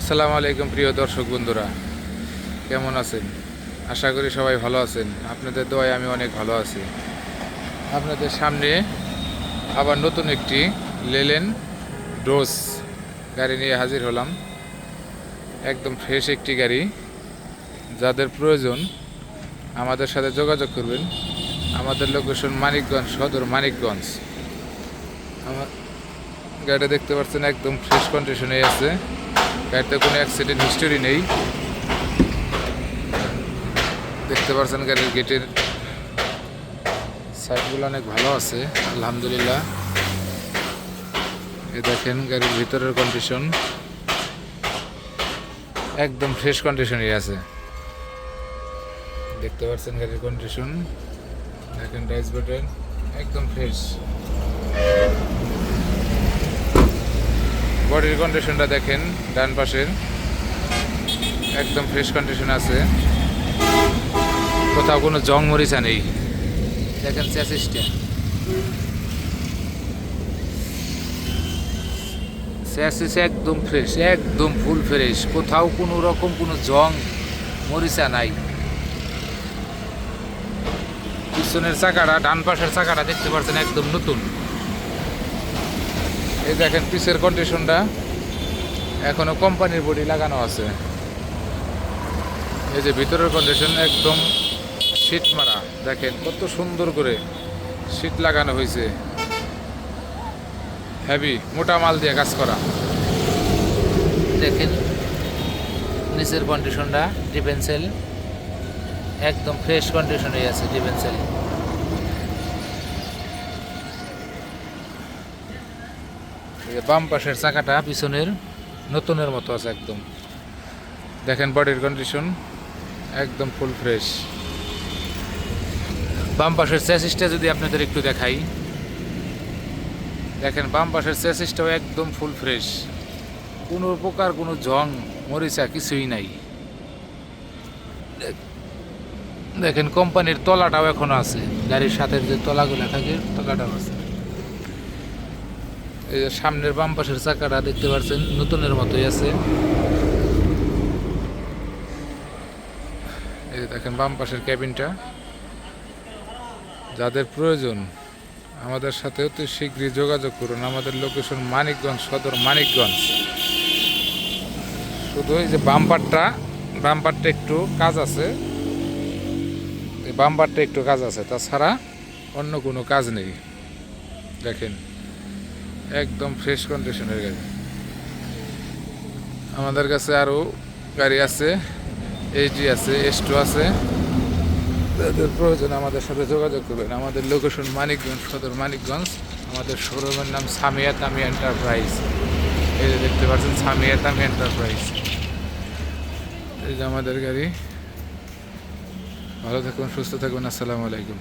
আসসালামু আলাইকুম প্রিয় দর্শক বন্ধুরা। কেমন আছেন? আশা করি সবাই ভালো আছেন। আপনাদের দোয়ায় আমি অনেক ভালো আছি। আপনাদের সামনে আবার নতুন একটি লেলেন ডোজ গাড়ি নিয়ে হাজির হলাম। একদম ফ্রেশ একটি গাড়ি। যাদের প্রয়োজন আমাদের সাথে যোগাযোগ করবেন। আমাদের লোকেশন মানিকগঞ্জ, সদর মানিকগঞ্জ। আমার গাড়িটা দেখতে পাচ্ছেন একদম ফ্রেশ কন্ডিশনে আছে। গাড়িতে কোনো অ্যাক্সিডেন্ট হিস্টোরি নেই। দেখতে পাচ্ছেন গাড়ির গেটের সাইডগুলো অনেক ভালো আছে, আলহামদুলিল্লাহ। এ দেখেন গাড়ির ভিতরের কন্ডিশন একদম ফ্রেশ কন্ডিশনই আছে। দেখতে পাচ্ছেন গাড়ির কন্ডিশন দেখেন ডাইস বাটন একদম ফ্রেশ বডির কন্ডিশনটা দেখেন, ডান পাশের। একদম ফ্রেশ কন্ডিশন আছে। কোথাও কোনো জং মরিচা নেই। দেখেন চ্যাসিসটা চ্যাসিস একদম ফ্রেশ একদম ফুল ফ্রেশ কোথাও কোনো রকম কোনো জং মরিচা নাই। পিছনের চাকাটা, ডান পাশের চাকাটা দেখতে পাচ্ছেন একদম নতুন। এই দেখেন, পিসের কন্ডিশনটা এখনও কোম্পানির বডি লাগানো আছে। এই যে ভিতরের কন্ডিশন একদম শীত মারা। দেখেন, কত সুন্দর করে শীত লাগানো হয়েছে। হেভি মোটা মাল দিয়ে কাজ করা। দেখেন, নিচের কন্ডিশনটা ডিফেন্সেল একদম ফ্রেশ কন্ডিশনে আছে ডিফেন্সেল এই যে বাম পাশের চাকাটা পিছনের নতুনের মতো আছে একদম। দেখেন বডির কন্ডিশন একদম ফুল ফ্রেশ বাম পাশের চ্যাসিসটা যদি আপনাদের একটু দেখাই। দেখেন বাম পাশের চ্যাসিসটাও একদম ফুল ফ্রেশ কোনো প্রকার কোনো জং, মরিচা কিছুই নাই। দেখেন কোম্পানির তলাটাও এখনও আছে। গাড়ির সাথে যে তলাগুলো থাকে, তলাটাও আছে। সামনের বাম পাশের চাকাটা দেখতে পাচ্ছেন, নতুনের মতোই আছে। এই দেখেন, বাম পাশের ক্যাবিনটা। যাদের প্রয়োজন, আমাদের সাথে অতি শীঘ্রই যোগাযোগ করুন। আমাদের লোকেশন মানিকগঞ্জ সদর মানিকগঞ্জ। শুধু এই যে বাম্পারটা বাম্পারটা একটু কাজ আছে। বাম্পারটা একটু কাজ আছে, তাছাড়া অন্য কোনো কাজ নেই। দেখেন। একদম ফ্রেশ কন্ডিশনের গাড়ি। আমাদের কাছে আরও গাড়ি আছে এইচডি আছে এস টু আছে। তাদের প্রয়োজন আমাদের সাথে যোগাযোগ করবেন। আমাদের লোকেশন মানিকগঞ্জ, সদর মানিকগঞ্জ। আমাদের শোরুমের নাম সামিয়া তামি এন্টারপ্রাইজ এই যে দেখতে পাচ্ছেন, সামিয়া তামি এন্টারপ্রাইজ এই যে আমাদের গাড়ি। ভালো থাকুন, সুস্থ থাকুন, আসসালামু আলাইকুম।